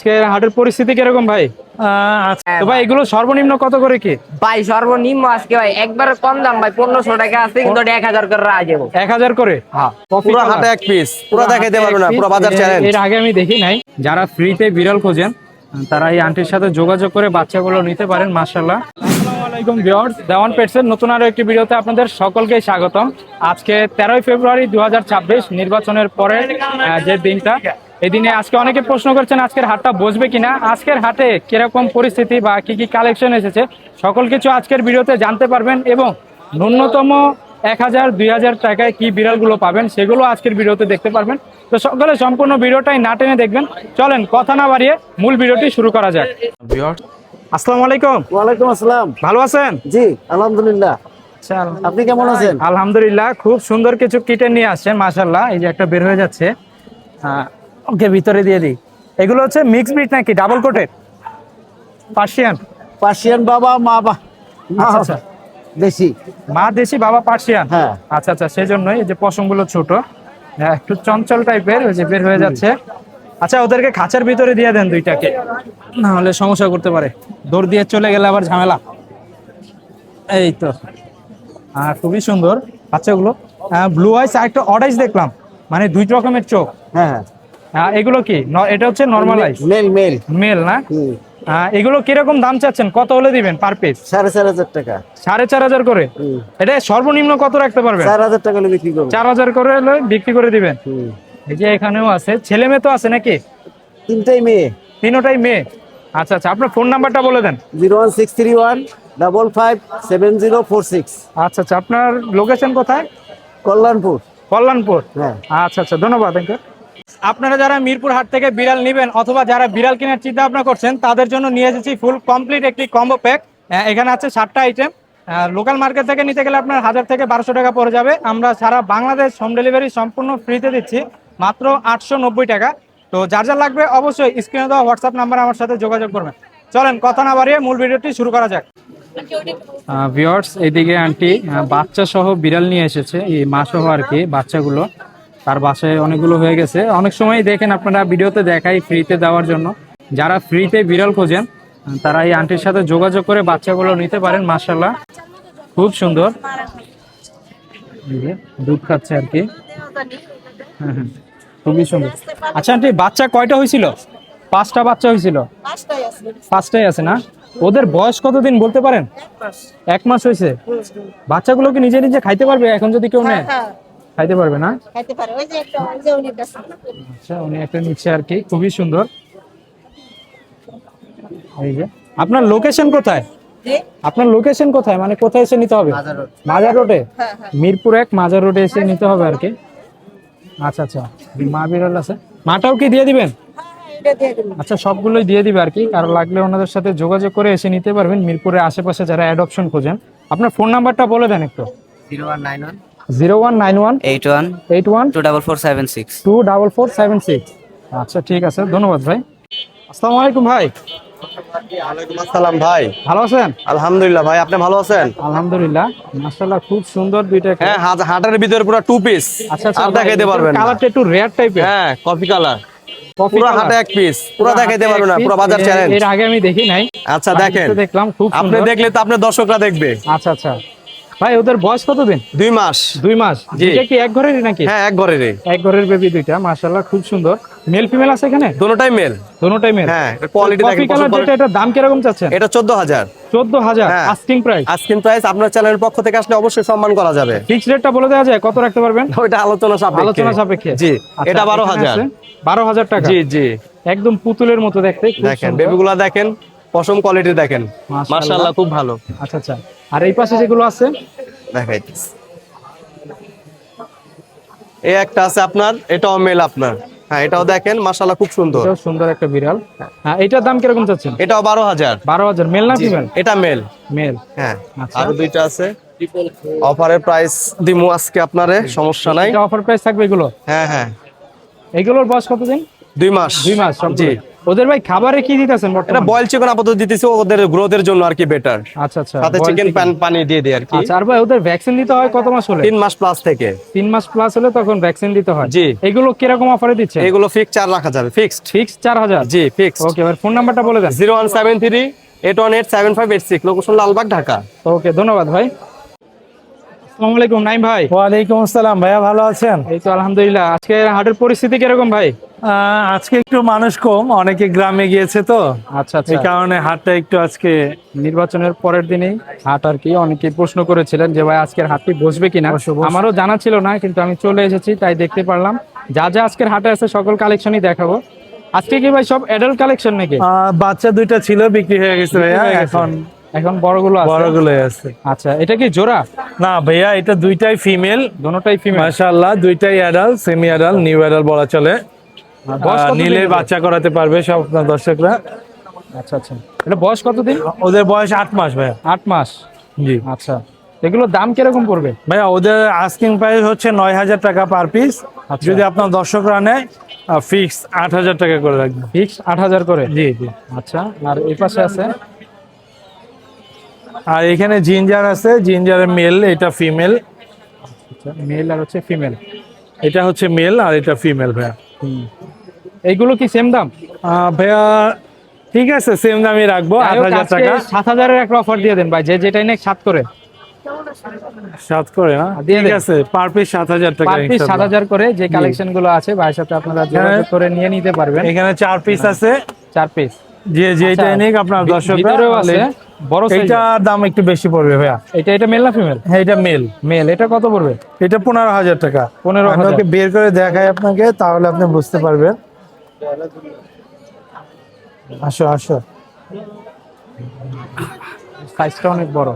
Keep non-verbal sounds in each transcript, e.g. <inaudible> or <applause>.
আজকে হাটের পরিস্থিতি কীরকম ভাই? তো ভাই এগুলো সর্বনিম্ন কত করে কি? ভাই সর্বনিম্ন আজকে ভাই একবার কম দাম ভাই পনেরোশো টাকা আছে কিন্তু এক হাজার করে এক হাজার করে? পুরো কালার। হাটে এক পিস পুরো দেখাইতে পারবে না পুরো বাজার চ্যালেঞ্জ এর আগে আমি দেখি নাই। যারা ফ্রিতে বিড়াল খোঁজেন তারা এই আন্টির সাথে যোগাযোগ করে বাচ্চাগুলো নিতে পারেন মার্শাল্লাহ আসসালামু আলাইকুম দেওয়ান পেটসের নতুন আরও একটি ভিডিওতে আপনাদের সকলকে স্বাগতম। আজকে তেরোই ফেব্রুয়ারি দু হাজার ছাব্বিশ নির্বাচনের পরে যে দিনটা এই দিনে আজকে অনেকে প্রশ্ন করছেন আজকের হাটটা বসবে কিনা? আজকের হাটে কীরকম পরিস্থিতি বা কি কি কালেকশন এসেছে? সকল কিছু আজকের ভিডিওতে জানতে পারবেন এবং ন্যূনতম এক হাজার দুই হাজার টাকায় কি বিড়ালগুলো পাবেন সেগুলো আজকের ভিডিওতে দেখতে পারবেন। তো সকলে সম্পূর্ণ ভিডিওটাই না টেনে দেখবেন। চলেন কথা না বাড়িয়ে মূল ভিডিওটি শুরু করা যাক। আসসালামু আলাইকুম। ওয়ালাইকুম আসসালাম। ভালো আছেন? জি আলহামদুলিল্লাহ। আপনি কেমন আছেন? আলহামদুলিল্লাহ খুব সুন্দর কিছু কিটেন নিয়ে আসছেন মাশাল্লাহ এই যে একটা বের হয়ে যাচ্ছে। হ্যাঁ, ওকে ভিতরে দিয়ে দিই। এগুলো হচ্ছে মিক্স ব্রিড নাকি? ডাবল কোটেড পার্সিয়ান পার্সিয়ান বাবা মা বা আচ্ছা, আচ্ছা। দেশি। মা দেশি বাবা পার্সিয়ান হ্যাঁ। আচ্ছা আচ্ছা সেজন্যই এই যে পশমগুলো ছোট। হ্যাঁ, একটু চঞ্চল টাইপের ওই যে বের হয়ে যাচ্ছে। আচ্ছা ওদেরকে খাঁচার ভিতরে দিয়ে দেন দুইটাকে। না হলে সমস্যা করতে পারে। দৌড় দিয়ে চলে গেলে আবার ঝামেলা। এই তো। আর খুবই সুন্দর বাচ্চাগুলো। ব্লু আইস আর একটা অডাইস দেখলাম। মানে দুই রকমের চোখ। হ্যাঁ। এগুলো কি? এটা হচ্ছে নর্মাল মেল মেল। মেল না? আহ, এগুলো কীরকম দাম চাচ্ছেন? কত হলে দিবেন পার পিস সাড়ে চার হাজার টাকা। সাড়ে চার হাজার করে? এটা সর্বনিম্ন কত রাখতে পারবেন? চার হাজার টাকা বিক্রি করব। চার হাজার করে বিক্রি করে দিবেন? এই যে এখানেও আছে। ছেলে মেয়ে তো আছে নাকি? তিনটাই মেয়ে। তিনোটাই মেয়ে? আচ্ছা আচ্ছা আপনার ফোন নাম্বারটা বলে দেন। Zero one six three one double five seven zero four six. আচ্ছা আচ্ছা আপনার লোকেশন কোথায়? কল্যাণপুর। কল্যাণপুর। হ্যাঁ। আচ্ছা আচ্ছা ধন্যবাদ আপনারা যারা মিরপুর হাট থেকে বিড়াল নেবেন অথবা যারা বিড়াল কেনার চিন্তা ভাবনা করছেন, তাদের জন্য নিয়ে এসেছি ফুল কমপ্লিট একটি কম্বো প্যাক। এখানে আছে সাতটা আইটেম লোকাল মার্কেট থেকে নিতে গেলে আপনার হাজার থেকে বারোশো টাকা পড়ে যাবে। আমরা সারা বাংলাদেশ হোম ডেলিভারি সম্পূর্ণ ফ্রিতে দিচ্ছি, মাত্র আটশো নব্বই টাকা। তো যার যা লাগবে অবশ্যই স্ক্রিনে দেওয়া হোয়াটসঅ্যাপ নাম্বার আমার সাথে যোগাযোগ করবেন। চলেন, কথা না বাড়িয়ে মূল ভিডিওটি শুরু করা যাক। ভিওর্স এদিকে আন্টি বাচ্চা সহ বিড়াল নিয়ে এসেছে, এই মা আর কি বাচ্চাগুলো। তার বাসায় অনেকগুলো হয়ে গেছে। অনেক সময় দেখেন আপনারা ভিডিওতে দেখাই ফ্রিতে দেওয়ার জন্য। যারা ফ্রিতে বিড়াল খোঁজেন তারা এই আন্টির সাথে যোগাযোগ করে বাচ্চাগুলো নিতে পারেন মার্শাল্লাহ খুব সুন্দর। দুধ খাচ্ছে আর কি। হুম, হুম, খুবই সুন্দর। আচ্ছা আন্টি বাচ্চা কয়টা হয়েছিল? পাঁচটা বাচ্চা হয়েছিল? পাঁচটাই আছে না? ওদের বয়স কতদিন বলতে পারেন? এক মাস। হয়েছে। বাচ্চাগুলো কি নিজে নিজে খাইতে পারবে? এখন যদি কেউ নেয়? হ্যাঁ। খাইতে পারবে না? খাইতে পারে। ওই যে একটা ওই যে উনি একটা আচ্ছা উনি একটা নিচ্ছে আর কি। খুবই সুন্দর। এই যে। আপনার লোকেশন কোথায়? আপনার লোকেশন কোথায়? মানে কোথায় এসে নিতে হবে? মাজার রোডে। হ্যাঁ হ্যাঁ। মিরপুর এক মাজার রোডে এসে নিতে হবে আর কি। আচ্ছা আচ্ছা। মা বিড়াল আছে। মাটাও কি দিয়ে দিবেন? হ্যাঁ, এটা দিয়ে দিন আচ্ছা সবগুলোই দিয়ে দিবে আর কি। কারও লাগলে ওনাদের সাথে যোগাযোগ করে এসে নিতে পারবেন। মিরপুরের আশেপাশে যারা অ্যাডপশন খোঁজেন। আপনার ফোন নাম্বারটা বলে দেন একটু। Zero one nine one zero one nine one eight one eight one two double four seven six. Two double four seven six. আচ্ছা ঠিক আছে। ধন্যবাদ ভাই। আসসালামু আলাইকুম ভাই। ওয়ালাইকুম আসসালাম ভাই। ভালো আছেন? আলহামদুলিল্লাহ ভাই আপনি ভালো আছেন? আলহামদুলিল্লাহ মাশাআল্লাহ খুব সুন্দর দুইটা হ্যাঁ হাটের ভিতরে পুরো টু পিস আচ্ছা আচ্ছা আর দেখাইতে পারবেন কালারটা একটু রেয়ার টাইপের হ্যাঁ কফি কালার পুরো এক পিস পুরো দেখাইতে পারবে না পুরো বাজার চ্যালেঞ্জ এর আগে আমি দেখি নাই। আচ্ছা দেখেন। দেখলাম খুব আপনি দেখলে তো আপনার দর্শকরা দেখবে। আচ্ছা আচ্ছা। ভাই ওদের বয়স কতদিন? দুই মাস। দুই মাস। এটা কি এক ঘরেরই নাকি? হ্যাঁ এক ঘরেরই। এক ঘরের বেবি দুইটা মাশাআল্লাহ খুব সুন্দর। মেল ফিমেল আছে এখানে? দুটোটাই মেল দোনোটাই মেল হ্যাঁ কোয়ালিটি দেখেন কালার যেটা এটার দাম কীরকম চাচ্ছেন? এটা চোদ্দ হাজার। চোদ্দ হাজার হ্যাঁ। আস্কিং প্রাইস আজকিন প্রাইস আপনার চ্যানেলের পক্ষ থেকে আসলে অবশ্যই সম্মান করা যাবে। ফিক্স রেটটা বলে দেওয়া যায় কত রাখতে পারবেন? <laughs> ওইটা আলোচনা সাপেক্ষে। আলোচনা সাপেক্ষে। জি আচ্ছা, এটা বারো এখানে হাজার। আছে বারো হাজার টাকা। জি জি। একদম পুতুলের মতো দেখতে দেখেন। বেবিগুলা দেখেন। পশম কোয়ালিটি দেখেন। মাশাআল্লাহ। খুব ভালো। আচ্ছা আচ্ছা। আর এই পাশে যেগুলো আছে? দেখাইতেছি। এই একটা আছে আপনার এটাও মেল আপনার। হ্যাঁ এটাও দেখেন মার্শাল্লাহ খুব সুন্দর। এটাও সুন্দর একটা বিড়াল। হ্যাঁ এটার দাম কীরকম চাচ্ছেন? এটাও বারো হাজার। বারো হাজার। মেল না ফিমেল এটা মেল মেল হ্যাঁ। আচ্ছা। আরও দুইটা আছে। অফারের প্রাইস দিমু আজকে আপনারে সমস্যা নাই। এটা অফার প্রাইস থাকবে এগুলো? হ্যাঁ হ্যাঁ। এগুলোর বয়স কতদিন? দুই মাস। দুই মাস জি। ওদের ভাই খাবারে কি দিতেছেন এটা বয়েল চিকেন আপাতত দিতেছি ওদের গ্রোথের জন্য আর কি বেটার আচ্ছা আচ্ছা সাথে চিকেন chicken। পানি দিয়ে দিই আর কি। আচ্ছা আর ভাই ওদের ভ্যাকসিন দিতে হয় কত মাস হলে? তিন মাস প্লাস থেকে। তিন মাস প্লাস হলে তখন ভ্যাকসিন দিতে হয়? জি। এগুলো কীরকম অফারে দিচ্ছে? এগুলো ফিক্স চার রাখা যাবে ফিক্সড ফিক্স চার হাজার? জি ফিক্সড ওকে এবার ফোন নাম্বারটা বলে দেন। Zero one seven three eight one eight seven five eight six location Lalbagh Dhaka. Okay ধন্যবাদ ভাই। আসসালামু আলাইকুম নাইম ভাই। ওয়ালাইকুম আসসালাম ভাইয়া ভালো আছেন? এই তো আলহামদুলিল্লাহ। আজকে হাটের পরিস্থিতি কীরকম ভাই? আজকে একটু মানুষ কম অনেকে গ্রামে গিয়েছে তো। আচ্ছা আচ্ছা। এই কারণে হাটটা একটু আজকে নির্বাচনের পরের দিনেই হাট আর কি অনেকে প্রশ্ন করেছিলেন যে ভাই আজকের হাটটি বসবে কিনা। আমারও জানা ছিল না কিন্তু আমি চলে এসেছি তাই দেখতে পারলাম। যা যা আজকের হাটে আছে সকল কালেকশনই দেখাবো। আজকে কি ভাই সব অ্যাডাল্ট কালেকশন নাকি? বাচ্চা দুইটা ছিল বিক্রি হয়ে গেছে ভাইয়া এখন এখন বড়গুলো আছে? বড়গুলো আছে। আচ্ছা এটা কি জোড়া? না ভাইয়া এটা দুইটাই ফিমেল দোনোটাই ফিমেল মাশাআল্লাহ দুইটাই adult semi adult new adult বলা চলে। নিলে বাচ্চা করাতে পারবে সব আপনার দর্শকরা। আচ্ছা আচ্ছা। এটা বয়স কতদিন? ওদের বয়স আট মাস ভাইয়া। আট মাস? জি। আচ্ছা। এগুলোর দাম কীরকম পড়বে? ভাইয়া ওদের আস্কিং প্রাইস হচ্ছে নয় হাজার টাকা পার পিস আচ্ছা। যদি আপনার দর্শকরা নেয় ফিক্স আট হাজার টাকা করে রাখব। ফিক্স আট হাজার করে? জি জি। আচ্ছা আর এই পাশে আছে? আর এখানে জিঞ্জার আছে জিঞ্জারের মেল এটা ফিমেল। মেল আর হচ্ছে ফিমেল। এটা হচ্ছে মেল আর এটা ফিমেল ভাইয়া। এইগুলো কি সেম দাম? ভাইয়া ঠিক আছে সেম দামই রাখব আট হাজার টাকা। সাত হাজারের একটা অফার দিয়ে দেন ভাই যে যেটাই নেই সাত করে। সাত করে না দিয়ে ঠিক আছে পার পিস সাত হাজার টাকা পার পিস সাত। হাজার করে যে কালেকশনগুলো আছে ভাইয়ের সাথে আপনারা যোগাযোগ করে নিয়ে নিতে পারবেন। এখানে চার পিস আছে। চার পিস যে যেটাই নিক আপনার দর্শকরা আছে। বড় দাম একটু বেশি পড়বে ভাইয়া। এটা এটা মেল না ফিমেল হ্যাঁ এটা মেল মেল এটা কত পড়বে? এটা পনেরো হাজার টাকা। 15,000 আমি ওকে বের করে দেখাই আপনাকে তাহলে আপনি বুঝতে পারবেন। আসো আসো। সাইজটা অনেক বড়।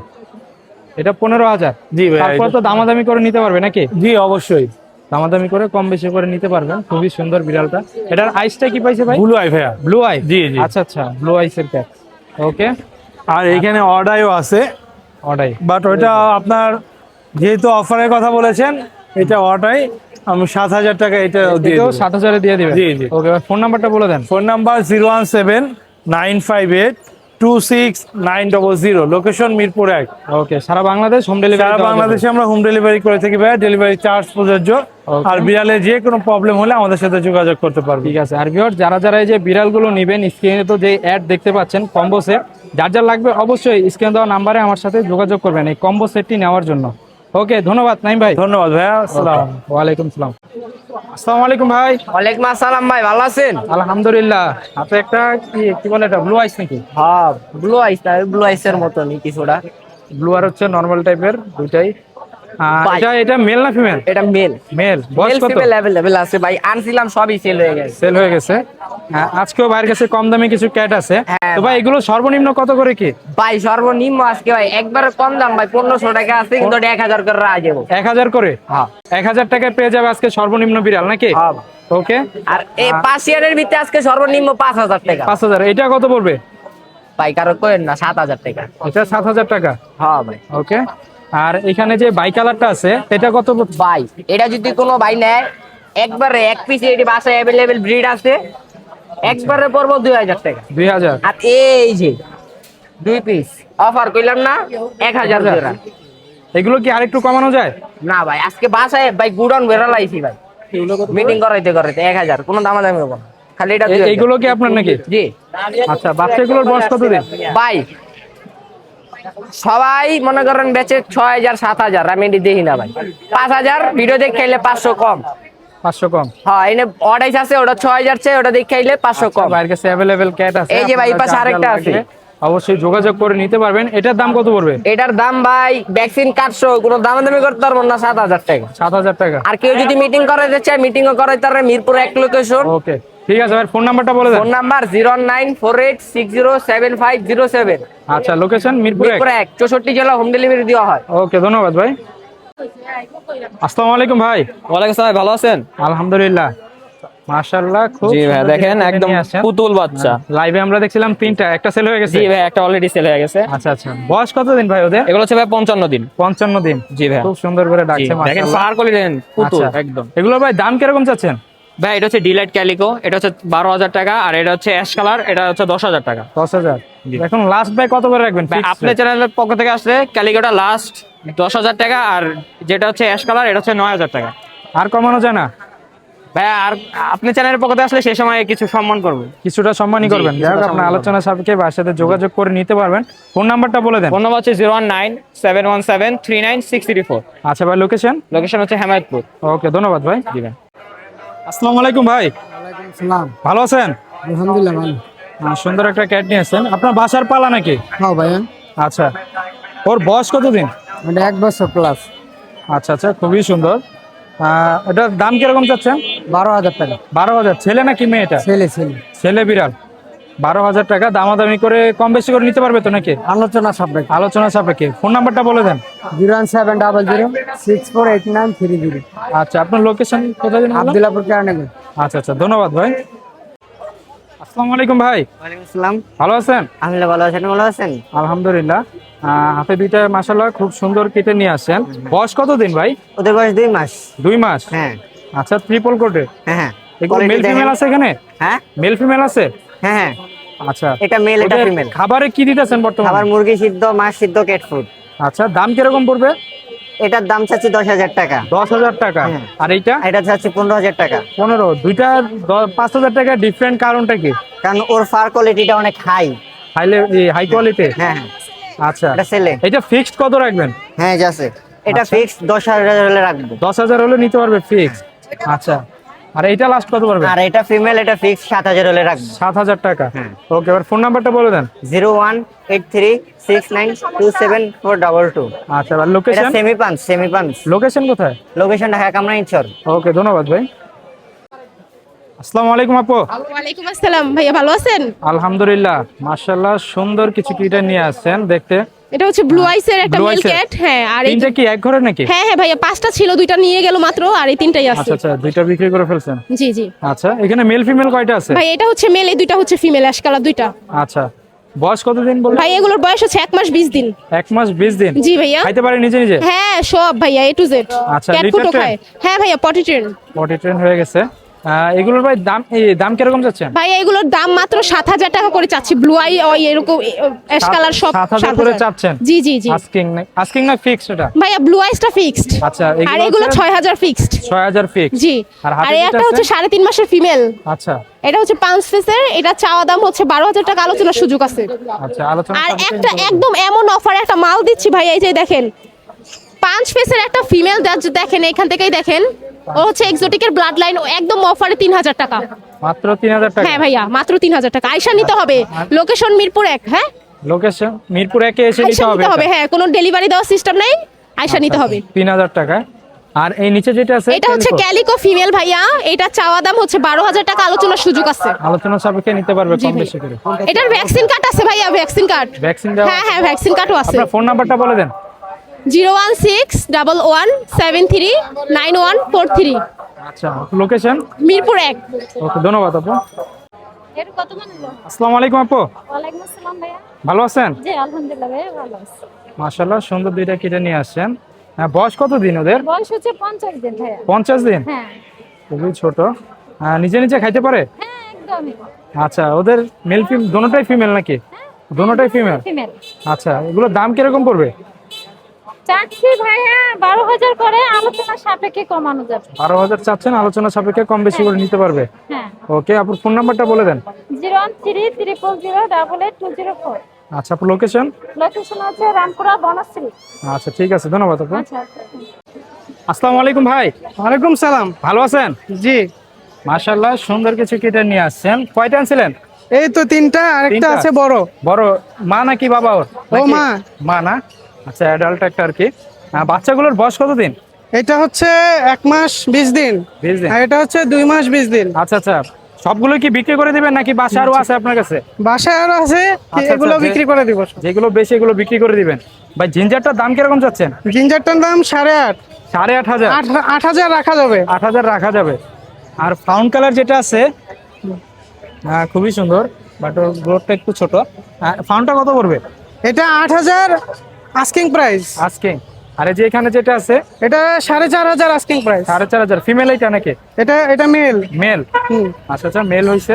এটা পনেরো হাজার। জি ভাই তারপর তো দামাদামি করে নিতে পারবে নাকি? জি অবশ্যই। দামাদামি করে কম বেশি করে নিতে পারবেন। খুবই সুন্দর বিড়ালটা। এটার আইসটা কি পাইছে ভাই? ব্লু আই ভাইয়া। ব্লু আই জি, জি। আচ্ছা আচ্ছা। ব্লু আইসের প্যাক ওকে আর এখানে অর্ডারও আছে। ওটাই বাট ওইটা আপনার যেহেতু অফারের কথা বলেছেন এটা অর্ডাই। আমি সাত হাজার টাকা এটা দিয়ে দেব। সাত হাজারে দিয়ে দিবেন? জি, জি। ওকে ফোন নাম্বারটা বলে দেন। Phone number zero one seven nine five eight two six nine double zero. Location Mirpur এক। ওকে সারা বাংলাদেশ হোম ডেলিভারি সারা বাংলাদেশে আমরা হোম ডেলিভারি করে থাকি ভাই ডেলিভারি চার্জ প্রযোজ্য। আর বিড়ালে যে কোনো প্রবলেম হলে আমাদের সাথে যোগাযোগ করতে পারবে। ঠিক আছে আর ভিউয়ার যারা যারা এই যে বিড়ালগুলো নেবেন স্ক্রিনে তো যে অ্যাড দেখতে পাচ্ছেন কম্বো সেট যার যার লাগবে অবশ্যই স্ক্রিনে দেওয়া নাম্বারে আমার সাথে যোগাযোগ করবেন এই কম্বো সেটটি নেওয়ার জন্য। ওকে ধন্যবাদ নাইম ভাই। ধন্যবাদ ভাইয়া আসসালাম। ওয়ালাইকুম সালাম। আসসালামু আলাইকুম ভাই। ওয়ালাইকুম আসসালাম ভাই ভালো আছেন? আলহামদুলিল্লাহ। হাতে একটা কি কি বলে এটা ব্লু আইস নাকি? হ্যাঁ ব্লু আইস না ব্লু আইসের মতনই কিছুটা। ব্লু আর হচ্ছে নর্মাল টাইপের দুইটাই। এটা মেল না ফিমেল এটা মেল মেল বয়স কত? আছে ভাই। আনছিলাম সবই সেল হয়ে গেছে। সেল হয়ে গেছে। হ্যাঁ, আজকেও ভাইয়ের কাছে কম দামে কিছু ক্যাট আছে। হ্যাঁ, তো ভাই এগুলো সর্বনিম্ন কত করে কি? ভাই সর্বনিম্ন আজকে ভাই একবার কম দাম ভাই পনেরোশো টাকা আছে কিন্তু এক হাজার করে রাখা যাব। এক হাজার করে? হ্যাঁ। টাকায় পেয়ে যাবে আজকে সর্বনিম্ন বিড়াল নাকি? হ্যাঁ। ওকে আর এই পাঁচ ইয়ারের ভিতরে আজকে সর্বনিম্ন পাঁচ হাজার টাকা। পাঁচ হাজার। এটা কত পড়বে? ভাই কারও করেন না সাত হাজার টাকা। এটা সাত হাজার টাকা? হ্যাঁ ভাই। ওকে আর এখানে যে বাই কালারটা আছে এটা কত ভাই এটা যদি কোনো বাই নেয় একবারে এক পিস এটি বাসায় অ্যাভেলেবেল ব্রিড আছে একবারে পড়ব দুই হাজার টাকা। দুই হাজার। আর এই যে দুই পিস অফার কইলাম না এক হাজার এগুলো কি আরেকটু কমানো যায়? না ভাই আজকে বাসায় ভাই গুডন বেরো লাইছি ভাই। মিটিং করাইতে করাইতে এক হাজার কোনো দামাদামি হব না। খালি এটা এগুলো কি আপনার নাকি? জি। আচ্ছা বাচ্চাগুলোর বয়স কতদিন ভাই সবাই মনে করেন বেচে ছয় হাজার সাত হাজার আমি এটি দেখি না ভাই। পাঁচ হাজার ভিডিও দেখে খাইলে পাঁচশো কম। পাঁচশো কম। হ্যাঁ এনে অর্ডাইস আছে ওটা ছয় হাজার চেয়ে ওটা দেখে খাইলে পাঁচশো কম। ভাইয়ের কাছে অ্যাভেলেবেল ক্যাট আছে এই যে ভাই, পাশে আরেকটা আছে। অবশ্যই যোগাযোগ করে নিতে পারবেন। এটার দাম কত পড়বে? এটার দাম ভাই ভ্যাকসিন কাটছো কোনো দামাদামি করতে পারব না সাত হাজার টাকা। সাত হাজার টাকা। আর কেউ যদি মিটিং চায় মিটিংও করাইতে মিরপুর এক লোকেশন ওকে ঠিক আছে ভাই ফোন নাম্বারটা বলে দেন। Phone number zero nine four eight six zero seven five zero seven আচ্ছা লোকেশন মিরপুর এক। চৌষট্টি জেলা হোম ডেলিভারি দেওয়া হয়। ওকে ধন্যবাদ ভাই। আসসালামু আলাইকুম ভাই। ওয়ালাইকুম সালাম ভালো আছেন? আলহামদুলিল্লাহ। মাশাআল্লাহ খুব জি ভাই দেখেন একদম পুতুল বাচ্চা। লাইভে আমরা দেখছিলাম তিনটা একটা সেল হয়ে গেছে। জি ভাই একটা অলরেডি সেল হয়ে গেছে। আচ্ছা আচ্ছা বয়স কতদিন ভাই ওদের? এগুলো হচ্ছে ভাই পঞ্চান্ন দিন। পঞ্চান্ন দিন। জি ভাই। খুব সুন্দর করে ডাকছে দেখেন মাশাআল্লাহ। ফার কোয়ালিটি দেখেন পুতুল আচ্ছা। একদম। এগুলো ভাই দাম কীরকম চাচ্ছেন? ভাই এটা হচ্ছে ডিলাইট ক্যালিকো এটা হচ্ছে বারো হাজার টাকা আর এটা হচ্ছে অ্যাশ কালার এটা হচ্ছে দশ হাজার টাকা। দশ হাজার। এখন লাস্ট ভাই কত করে রাখবেন? ভাই আপনার চ্যানেলের পক্ষ থেকে আসলে ক্যালিকোটা লাস্ট দশ হাজার টাকা আর যেটা হচ্ছে অ্যাশ কালার এটা হচ্ছে নয় হাজার টাকা। আর কমানো যায় না? ভাই আর আপনার চ্যানেলের পক্ষ থেকে আসলে সেই সময় কিছু সম্মান করব। কিছুটা সম্মানই করবেন। যাই হোক আপনার আলোচনা সাপেক্ষে বাসার সাথে যোগাযোগ করে নিতে পারবেন। ফোন নাম্বারটা বলে দেন। ফোন নম্বর হচ্ছে zero one nine seven one seven three nine six three four. আচ্ছা ভাই লোকেশন লোকেশন হচ্ছে হেমায়তপুর ওকে ধন্যবাদ ভাই। জি ভাই। আসসালামু আলাইকুম ভাই। সালাম ভালো আছেন? আলহামদুলিল্লাহ ভালো। সুন্দর একটা ক্যাট নিয়েছেন আপনার বাসার পালা নাকি? হ্যাঁ ভাইয়া। আচ্ছা। ওর বয়স কতদিন? মানে এক বছর প্লাস আচ্ছা আচ্ছা খুবই সুন্দর। এটার দাম কীরকম চাচ্ছেন? বারো হাজার টাকা। বারো হাজার। ছেলে নাকি মেয়েটা ছেলে ছেলে। ছেলে বিড়াল। বারো হাজার টাকা দামাদামি করে কম বেশি করে নিতে পারবে তো নাকি? আলোচনা সাপেক্ষ। আলোচনা সাপেক্ষে। ফোন নাম্বারটা বলে দেন। Zero one seven double zero six four eight nine three zero. আচ্ছা আপনার লোকেশন কোথায় যেন বললেন? আবদুল্লাপুর কেরানীগঞ্জ। আচ্ছা আচ্ছা ধন্যবাদ ভাই। আসসালামু আলাইকুম ভাই। ওয়ালাইকুম আসসালাম। ভালো আছেন? আলহামদুলিল্লাহ ভালো আছেন ভালো আছেন? আলহামদুলিল্লাহ। আহ, হাতে দুইটা মাসাল্লাহ খুব সুন্দর কেটে নিয়ে আসছেন বয়স কত দিন ভাই? ওদের বয়স দুই মাস। দুই মাস? হ্যাঁ। আচ্ছা ট্রিপল কোটে হ্যাঁ হ্যাঁ। মেল ফিমেল আছে এখানে? হ্যাঁ? মেল ফিমেল আছে? হ্যাঁ হ্যাঁ। আচ্ছা। এটা মেল এটা ফিমেল খাবারে কি দিতেছেন বর্তমানে? মুরগি সিদ্ধ মাছ সিদ্ধ ক্যাট ফুড আচ্ছা দাম কীরকম পড়বে? এটার দাম চাচ্ছি দশ হাজার টাকা। দশ হাজার টাকা? হ্যাঁ। আর এইটা? এটা চাচ্ছি পনেরো হাজার টাকা। পনেরো। দুইটা পাঁচ হাজার টাকা ডিফারেন্ট কারণটা কি? কারণ ওর ফার কোয়ালিটিটা অনেক হাই হাইলে হাই কোয়ালিটি হ্যাঁ আচ্ছা। এটা ছেলে এটা ফিক্সড কত রাখবেন? হ্যাঁ যাচ্ছে এটা আচ্ছা। ফিক্স দশ হাজার হলে রাখব। দশ হাজার হলে নিতে পারবে ফিক্স আচ্ছা। আর এইটা লাস্ট কত পারবে আর এটা ফিমেল এটা ফিক্স সাত হাজার হলে রাখব। সাত হাজার টাকা। হ্যাঁ। ওকে এবার ফোন নাম্বারটা বলে দেন। Zero one eight three six nine two seven four double two. আচ্ছা এবার এটা location semi punch semi punch location কোথায়? লোকেশন ঢাকা কামরা ইনচর ওকে ধন্যবাদ ভাই। আসসালামু আলাইকুম আপু। ওয়ালাইকুম আসসালাম। ভাইয়া ভালো আছেন? আলহামদুলিল্লাহ মাশাআল্লাহ সুন্দর কিছু কিটা নিয়ে আসছেন দেখতে। এটা হচ্ছে ব্লু আইসের একটা Blue মেল ক্যাট হ্যাঁ আর তিনটা কি এক ঘরের নাকি? হ্যাঁ হ্যাঁ ভাইয়া পাঁচটা ছিল দুইটা নিয়ে গেল মাত্র আর এই তিনটাই আছে। আচ্ছা আচ্ছা দুইটা বিক্রি করে ফেলছেন? জি জি। আচ্ছা এখানে মেল ফিমেল কয়টা আছে? ভাই এটা হচ্ছে মেল এই দুইটা হচ্ছে ফিমেল অ্যাশ কালার দুইটা। আচ্ছা বয়স কতদিন বললেন? ভাই এগুলোর বয়স হচ্ছে এক মাস বিশ দিন। এক মাস বিশ দিন? জি ভাইয়া। খাইতে পারে নিজে নিজে? হ্যাঁ সব ভাইয়া এ টু জেড আচ্ছা, litter খায়। হ্যাঁ ভাইয়া পটি ট্রেন পটি ট্রেন হয়ে গেছে। এগুলোর ভাই দাম দাম কীরকম যাচ্ছেন ভাইয়া এগুলোর দাম মাত্র সাত হাজার টাকা করে চাচ্ছি। ব্লু আই ওই এরকম অ্যাশ কালার সব সাত হাজার করে চাচ্ছেন? জি জি জি। আস্কিং না আস্কিং না ফিক্সড এটা? ভাইয়া ব্লু আইসটা ফিক্সড আচ্ছা আর এগুলো ছয় হাজার ফিক্সড ছয় হাজার ফিক্স জি। আর একটা হচ্ছে সাড়ে তিন মাসের ফিমেল আচ্ছা। এটা হচ্ছে পাঁচ ফেসের এটা চাওয়া দাম হচ্ছে বারো হাজার টাকা আলোচনার সুযোগ আছে। আচ্ছা আর একটা একদম এমন অফার একটা মাল দিচ্ছি ভাই এই যে দেখেন। পাঁচ ফেসের একটা ফিমেল দেখেন এখান থেকেই দেখেন। ও হচ্ছে এক্সোটিকের ব্লাড লাইন একদম অফারে তিন হাজার টাকা। মাত্র তিন হাজার টাকা? হ্যাঁ ভাইয়া মাত্র তিন হাজার টাকা। আইসা নিতে হবে। লোকেশন মিরপুর এক হ্যাঁ? লোকেশন মিরপুর একে এসে নিতে হবে হ্যাঁ কোনো ডেলিভারি দেওয়ার সিস্টেম নাই। আইসা নিতে হবে। তিন হাজার টাকা। আর এই নিচে যেটা আছে এটা হচ্ছে ক্যালিকো ফিমেল ভাইয়া এটা চাওয়া দাম হচ্ছে বারো হাজার টাকা আলোচনার সুযোগ আছে। আলোচনা সাপেক্ষে নিতে পারবে কম বেশি করে। এটার ভ্যাকসিন কার্ড আছে ভাইয়া ভ্যাকসিন কার্ড ভ্যাকসিন হ্যাঁ হ্যাঁ ভ্যাকসিন কার্ডও আছে। আপনার ফোন নাম্বারটা বলে দেন। Zero one six double one seven three nine one four three. আচ্ছা লোকেশন মিরপুর এক। ওকে ধন্যবাদ আপু। এর আসসালামু আলাইকুম আপু। ওয়ালাইকুম আসসালাম ভাইয়া। ভালো আছেন? জি আলহামদুলিল্লাহ ভাইয়া ভালো আছি। মাশাআল্লাহ সুন্দর দুইটা কিনে নিয়ে আসছেন। হ্যাঁ বয়স কত দিন ওদের? বয়স হচ্ছে পঞ্চাশ দিন ভাইয়া। পঞ্চাশ দিন? হ্যাঁ। খুবই ছোট। আহ, নিজে নিজে খাইতে পারে? হ্যাঁ একদমই। আচ্ছা ওদের মেল ফিম দোনোটাই ফিমেল নাকি? দোনোটাই ফিমেল ফিমেল আচ্ছা এগুলোর দাম কীরকম পড়বে? চাচ্ছি ভাইয়া বারো হাজার করে আলোচনা সাপেক্ষে কমানো যাবে। বারো হাজার চাচ্ছেন আলোচনা সাপেক্ষে কম বেশি করে নিতে পারবে? হ্যাঁ। ওকে আপুর ফোন নাম্বারটা বলে দেন। Zero one three triple zero double eight two zero four. আচ্ছা আপুর লোকেশন লোকেশন হচ্ছে রামপুরা বনশ্রী। আচ্ছা ঠিক আছে ধন্যবাদ আপু। আচ্ছা আচ্ছা। আসসালামু আলাইকুম ভাই। ওয়ালাইকুম সালাম। ভালো আছেন? জি। মাশাআল্লাহ সুন্দর কিছু কেটে নিয়ে আসছেন। কয়টা আনছিলেন? এই তো তিনটা আরেকটা? আছে বড়। বড় মা নাকি বাবা ওর? নাকি? মা। মা না? আচ্ছা অ্যাডাল্ট একটা আর কি। বাচ্চাগুলোর বয়স কত দিন এটা হচ্ছে এক মাস বিশ দিন। বিশ দিন। আর এটা হচ্ছে দুই মাস বিশ দিন। আচ্ছা আচ্ছা। সবগুলো কি বিক্রি করে দিবেন নাকি বাসা আরও আছে আপনার কাছে? বাসায় আরও আছে আচ্ছা, এগুলো বিক্রি করে দিব। যেগুলো বেশি এগুলো বিক্রি করে দিবেন। ভাই জিঞ্জারটার দাম কীরকম চাচ্ছেন? জিঞ্জারটার দাম সাড়ে আট। সাড়ে আট হাজার? আট হাজার রাখা যাবে। আট হাজার রাখা যাবে। আর ফাউন্ড কালার যেটা আছে হ্যাঁ খুবই সুন্দর বাট ওর গ্রোথটা একটু ছোট। ফাউন্ডটা কত পড়বে? এটা আট হাজার আস্কিং প্রাইস আস্কিং আরে যে এখানে যেটা আছে এটা সাড়ে চার হাজার আস্কিং প্রাইস সাড়ে চার হাজার। ফিমেল এইটা নাকি? এটা এটা মেল মেল আচ্ছা আচ্ছা মেল হইছে।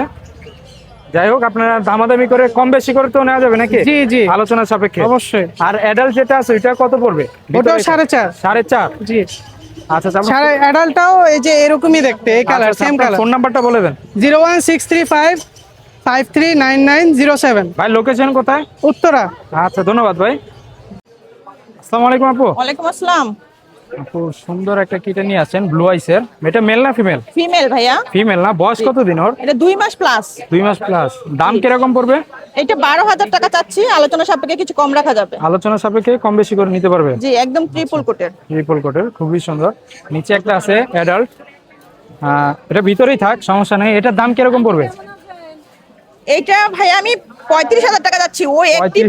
যাই হোক আপনারা দামাদামি করে কম বেশি করে তো নেওয়া যাবে নাকি? জি জি। আলোচনা সাপেক্ষে। অবশ্যই। আর অ্যাডাল্ট যেটা আছে ওইটা কত পড়বে? ওটাও সাড়ে চার। সাড়ে চার? জি। আচ্ছা আচ্ছা সাড়ে অ্যাডাল্টটাও এই যে এরকমই দেখতে এই কালার সেম কালার ফোন নাম্বারটা বলে দেন। Zero one six three five five three nine nine zero seven. ভাই লোকেশন কোথায়? উত্তরা। আচ্ছা ধন্যবাদ ভাই। আসসালামু আলাইকুম আপু। ওয়ালাইকুম আসসালাম। আপু সুন্দর একটা কিটে নিয়ে আসছেন ব্লু আইসের। এটা মেল না ফিমেল? ফিমেল ভাইয়া। ফিমেল না বয়স কত দিন ওর? এটা দুই মাস প্লাস দুই মাস প্লাস দাম কীরকম পড়বে? এটা বারো হাজার টাকা চাচ্ছি আলোচনা সাপেক্ষে কিছু কম রাখা যাবে। আলোচনা সাপেক্ষে কম বেশি করে নিতে পারবে? জি একদম ট্রিপল কোটের ট্রিপল কোটের খুবই সুন্দর। নিচে একটা আছে অ্যাডাল্ট এটা ভিতরেই থাক সমস্যা নেই। এটার দাম কীরকম পড়বে? এইটা ভাইয়া আমি পঁয়ত্রিশ হাজার টাকা যাচ্ছি। ও একটি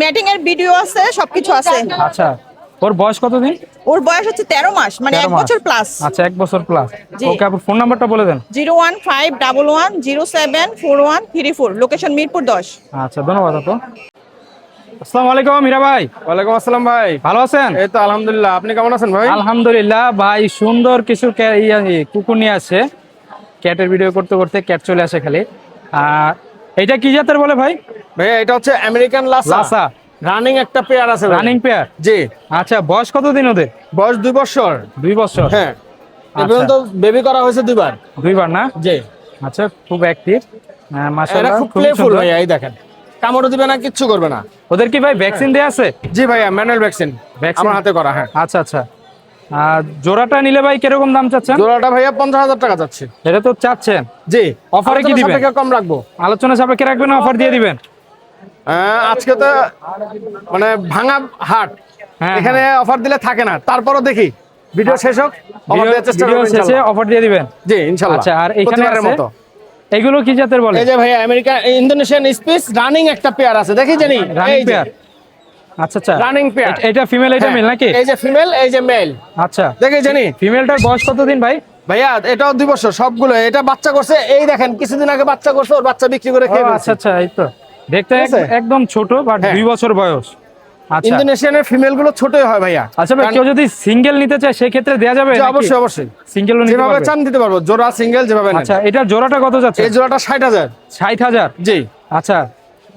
ম্যাটিং এর ভিডিও আছে সবকিছু আছে। আচ্ছা ওর বয়স কত দিন ওর বয়স হচ্ছে তেরো মাস মানে 13 এক বছর প্লাস আচ্ছা এক বছর প্লাস। ওকে আপু ফোন নাম্বারটা বলে দেন। Zero one five double one zero seven four one three four location Mirpur দশ। আচ্ছা ধন্যবাদ আপু। আসসালামু আলাইকুম মীরা ভাই। ওয়ালাইকুম আসসালাম ভাই। ভালো আছেন? এই তো আলহামদুলিল্লাহ আপনি কেমন আছেন ভাই? আলহামদুলিল্লাহ ভাই সুন্দর কিছু ইয়া- কুকুর নিয়ে আসে। ক্যাটের ভিডিও করতে করতে ক্যাট চলে আসে খালি। আর এটা কি জাতের বলে ভাই? ভাই এটা হচ্ছে আমেরিকান লাসা। লাসা। রানিং একটা পেয়ার আছে রানিং পেয়ার জি। আচ্ছা বয়স কত দিন ওদের? বয়স দুই বছর। দুই বছর? হ্যাঁ। এবং তো বেবি করা হয়েছে দুইবার। দুইবার না? জি। আচ্ছা খুব অ্যাক্টিভ মাশাআল্লাহ খুব প্লেফুল। ভাই এই দেখেন। কামড়ও দিবে না কিচ্ছু করবে না। ওদের কি ভাই ভ্যাকসিন দেয়া আছে? জি ভাইয়া ম্যানুয়াল ভ্যাকসিন? আমার হাতে করা হ্যাঁ। আচ্ছা আচ্ছা। আর জোড়াটা নিলে ভাই কীরকম দাম চাচ্ছেন? জোড়াটা ভাইয়া পঞ্চাশ হাজার টাকা যাচ্ছে। এটা তো চাচ্ছেন? জি। এ কি দিবেন? কম রাখব। আলোচনা সাপেক্ষে রাখবেন অফার দিয়ে দিবেন? আজকে তো মানে ভাঙা হাট। হ্যাঁ, এখানে অফার দিলে থাকে না। তারপরও দেখি। ভিডিও শেষ হোক অফার ভিডিও শেষে অফার দিয়ে দিবেন? জি ইনশাল্লাহ। আচ্ছা আর এখানে মতো। এগুলো কি জাতের বলে? এই যে ভাইয়া আমেরিকা ইন্দোনেশিয়ান স্পিস রানিং একটা পেয়ার আছে। দেখি জানি। রানিং পেয়ার আচ্ছা আচ্ছা। রানিং পেয়ার এটা ফিমেল এটা মেল নাকি? এই যে ফিমেল এই যে মেল আচ্ছা। দেখি জানি। ফিমেলটার বয়স কতদিন ভাই? ভাইয়া এটাও দুই বছর সবগুলো। এটা বাচ্চা করছে এই দেখেন কিছুদিন আগে বাচ্চা করছে ওর বাচ্চা বিক্রি করে খেয়ে আচ্ছা আচ্ছা এই তো। দেখতে একদম ছোট বাট হ্যাঁ। দুই বছর বয়স। আচ্ছা। ইন্দোনেশিয়ানের ফিমেলগুলো ছোটই হয় ভাইয়া। আচ্ছা ভাই কেউ যদি সিঙ্গেল নিতে চায় সেক্ষেত্রে দেওয়া যাবে অবশ্যই অবশ্যই। সিঙ্গেলও নিতে পারবে। চান দিতে পারব জোড়া সিঙ্গেল যেভাবে। আচ্ছা এটার জোড়াটা কত যাচ্ছে? এই জোড়াটা ষাট হাজার। ষাট হাজার? জি। আচ্ছা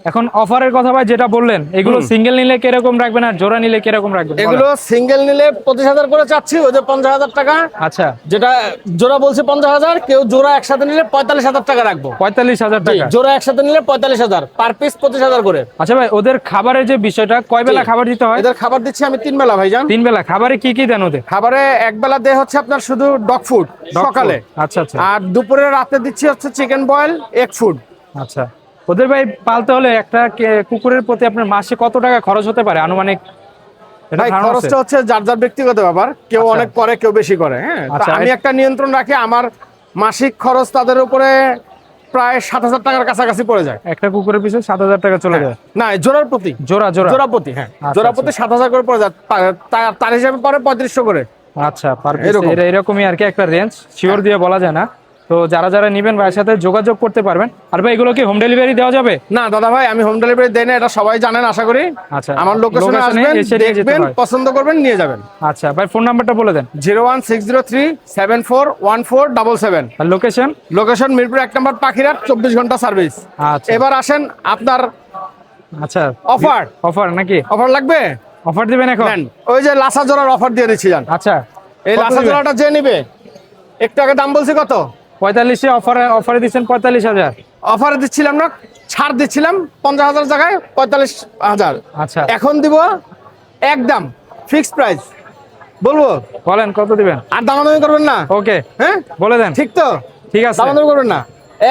এখন অফারের কথা ভাই যেটা বললেন এগুলো সিঙ্গেল নিলে কীরকম রাখবেন আর জোড়া নিলে কীরকম রাখবেন? এগুলো সিঙ্গেল নিলে পঁচিশ হাজার করে চাচ্ছি ওই যে পঞ্চাশ হাজার টাকা। আচ্ছা। যেটা জোড়া বলছে পঞ্চাশ হাজার কেউ জোড়া একসাথে নিলে পঁয়তাল্লিশ হাজার টাকা রাখব। পঁয়তাল্লিশ হাজার টাকা? জোড়া একসাথে নিলে পঁয়তাল্লিশ হাজার পার পিস পঁচিশ হাজার করে। আচ্ছা ভাই ওদের খাবারের যে বিষয়টা কয় বেলা খাবার দিতে হয়? এদের খাবার দিচ্ছি আমি তিন বেলা ভাইজান। তিন বেলা। খাবারে কি কি দেন ওদের? খাবারে এক বেলা দেয় হচ্ছে আপনার শুধু ডগ ফুড সকালে। আচ্ছা আচ্ছা। আর দুপুরে রাতে দিচ্ছি হচ্ছে চিকেন বয়েল এগ ফুড আচ্ছা। ওদের ভাই পালতে হলে একটা কুকুরের প্রতি আপনার মাসে কত টাকা খরচ হতে পারে আনুমানিক? খরচটা হচ্ছে যার যার ব্যক্তিগত ব্যাপার কেউ আচ্ছা। অনেক করে কেউ বেশি করে হ্যাঁ? আচ্ছা, আমি একটা নিয়ন্ত্রণ রাখি আমার মাসিক খরচ তাদের উপরে প্রায় সাত হাজার টাকার কাছাকাছি পড়ে যায়। একটা কুকুরের পিছনে সাত হাজার টাকা চলে যায়? না জোড়ার প্রতি। জোড়া জোড়া। জোড়া প্রতি হ্যাঁ। আচ্ছা, জোড়া প্রতি সাত হাজার করে পড়ে যায়। তার হিসাবে পরে পঁয়ত্রিশশো করে। আচ্ছা এরকমই আর কি একটা রেঞ্জ শিওর দিয়ে বলা যায় না। তো যারা যারা নিবেন ভাইয়ের সাথে যোগাযোগ করতে পারবেন। আর ভাই এগুলো কি হোম ডেলিভারি দেওয়া যাবে? না দাদা ভাই আমি হোম ডেলিভারি দেই না এটা সবাই জানেন আশা করি। আচ্ছা আমার লোকেশনে আসবেন দেখবেন পছন্দ করবেন নিয়ে যাবেন। আচ্ছা ভাই ফোন নাম্বারটা বলে দেন। Zero one six zero three seven four one four double seven আর লোকেশন লোকেশন মিরপুর এক নম্বর পাখিরাট চব্বিশ ঘণ্টা সার্ভিস আচ্ছা। এবার আসেন আপনার আচ্ছা অফার অফার নাকি? অফার লাগবে? অফার দিবেন এখন? ওই যে লাসা জোড়ার অফার দিয়ে দিচ্ছি যান আচ্ছা। এই লাসা জোড়াটা যে নেবে একটু আগে দাম বলছি কত? পঁয়তাল্লিশে অফারে অফারে দিচ্ছেন পঁয়তাল্লিশ হাজার। অফারে দিচ্ছিলাম না ছাড় দিচ্ছিলাম পঞ্চাশ হাজার জায়গায় পঁয়তাল্লিশ হাজার। আচ্ছা। এখন দিব একদম ফিক্সড প্রাইস বলব? বলেন কত দিবেন? আর দামাদামি করবেন না। ওকে হ্যাঁ? বলে দেন। ঠিক তো? ঠিক আছে। দামাদামি করবেন না।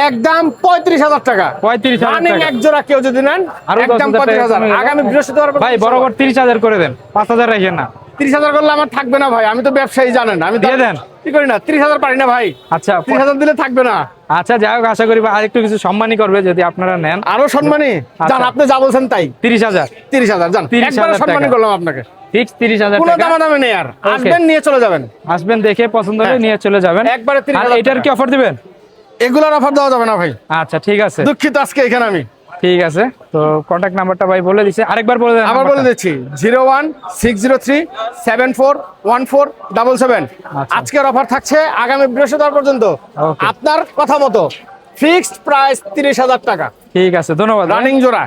একদম পঁয়ত্রিশ হাজার টাকা। পঁয়ত্রিশ হাজার এক জোড়া কেউ যদি নেন একদম পঁয়ত্রিশ হাজার। আগামী বৃহস্পতিবার ভাই বরাবর তিরিশ হাজার করে দেন। পাঁচ হাজার রাখেন না। তিরিশ হাজার করলে আমার থাকবে না ভাই আমি তো ব্যবসায়ী জানেন। আমি দিয়ে দেন। কি করি না? তিরিশ হাজার পারি না ভাই। আচ্ছা তিরিশ হাজার দিলে থাকবে না। আচ্ছা যাই হোক আশা করি আর একটু কিছু সম্মানই করবে যদি আপনারা নেন। আরও সম্মানী? জান আপনি যা বলছেন তাই। তিরিশ হাজার। তিরিশ হাজার জান। 30,000 হাজার সম্মানী করলাম আপনাকে। ফিক্স তিরিশ হাজার কোনো দামা দামে নেই আর। আসবেন নিয়ে চলে যাবেন। আসবেন দেখে পছন্দ হলে হ্যাঁ। নিয়ে চলে যাবেন। একবারে 30,000 এটার কি অফার দিবেন? এগুলার অফার দেওয়া যাবে না ভাই। আচ্ছা ঠিক আছে। দুঃখিত আজকে এখানে আমি। ঠিক আছে তো কন্ট্যাক্ট নাম্বারটা ভাই বলে দিছে। আরেকবার বলে দেন আবার বলে দিচ্ছি zero one six zero three seven four one four double seven. আচ্ছা। আজকের অফার থাকছে আগামী বৃহস্পতিবার পর্যন্ত। আপনার কথা মতো। ফিক্সড প্রাইস তিরিশ হাজার টাকা। ঠিক আছে ধন্যবাদ। রানিং জোড়া।